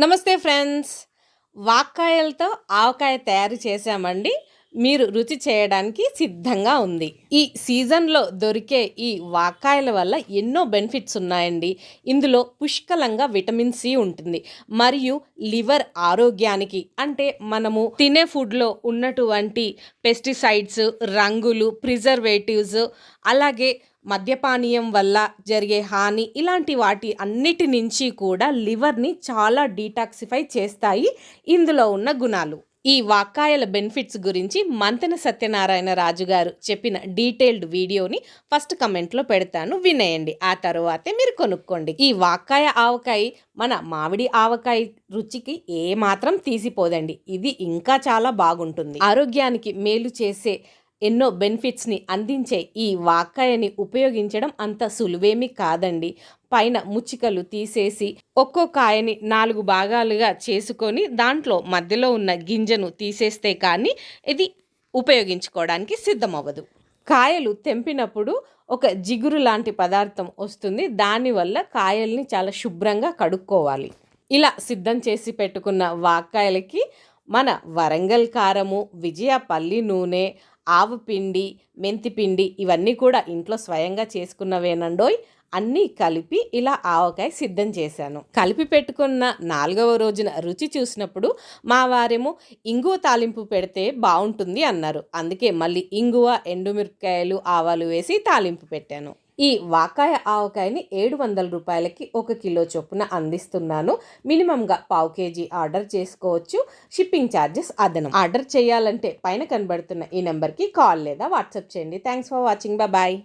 నమస్తే ఫ్రెండ్స్. వాక్కాయలతో ఆవకాయ తయారు చేశామండి. మీరు రుచి చేయడానికి సిద్ధంగా ఉంది. ఈ సీజన్లో దొరికే ఈ వాకాయల వల్ల ఎన్నో బెనిఫిట్స్ ఉన్నాయండి. ఇందులో పుష్కలంగా విటమిన్ సి ఉంటుంది. మరియు లివర్ ఆరోగ్యానికి అంటే మనము తినే ఫుడ్లో ఉన్నటువంటి పెస్టిసైడ్స్ రంగులు ప్రిజర్వేటివ్స్ అలాగే మద్యపానీయం వల్ల జరిగే హాని ఇలాంటి వాటి అన్నిటి నుంచి కూడా లివర్ని చాలా డీటాక్సిఫై చేస్తాయి. ఇందులో ఉన్న గుణాలు. ఈ వాక్కాయల బెనిఫిట్స్ గురించి మంతెన సత్యనారాయణ రాజు గారు చెప్పిన డీటెయిల్డ్ వీడియోని ఫస్ట్ కమెంట్లో పెడతాను. వినేయండి. ఆ తర్వాతే మీరు కొనుక్కోండి. ఈ వాక్కాయ ఆవకాయ మన మామిడి ఆవకాయ రుచికి ఏ మాత్రం తీసిపోదండి. ఇది ఇంకా చాలా బాగుంటుంది. ఆరోగ్యానికి మేలు చేసే ఎన్నో బెనిఫిట్స్ని అందించే ఈ వాక్కాయని ఉపయోగించడం అంత సులువేమీ కాదండి. పైన ముచ్చికలు తీసేసి ఒక్కో కాయని నాలుగు భాగాలుగా చేసుకొని దాంట్లో మధ్యలో ఉన్న గింజను తీసేస్తే కానీ ఇది ఉపయోగించుకోవడానికి సిద్ధమవ్వదు. కాయలు తెంపినప్పుడు ఒక జిగురు లాంటి పదార్థం వస్తుంది. దానివల్ల కాయల్ని చాలా శుభ్రంగా కడుక్కోవాలి. ఇలా సిద్ధం చేసి పెట్టుకున్న వాక్కాయలకి మన వరంగల్ కారము విజయ పల్లి నూనె ఆవు పిండి మెంతిపిండి ఇవన్నీ కూడా ఇంట్లో స్వయంగా చేసుకున్నవేనండోయ్. అన్నీ కలిపి ఇలా ఆవకాయ సిద్ధం చేశాను. కలిపి పెట్టుకున్న నాలుగవ రోజున రుచి చూసినప్పుడు మా వారేమో ఇంగువ తాలింపు పెడితే బాగుంటుంది అన్నారు. అందుకే మళ్ళీ ఇంగువ ఎండుమిరపకాయలు ఆవాలు వేసి తాలింపు పెట్టాను. ఈ వాకాయ ఆవకాయని ఏడు వందల రూపాయలకి ఒక కిలో చొప్పున అందిస్తున్నాను. మినిమంగా పావు కేజీ ఆర్డర్ చేసుకోవచ్చు. షిప్పింగ్ ఛార్జెస్ అదనం. ఆర్డర్ చేయాలంటే పైన కనబడుతున్న ఈ నెంబర్కి కాల్ లేదా వాట్సాప్ చేయండి. Thanks for watching. బాయ్.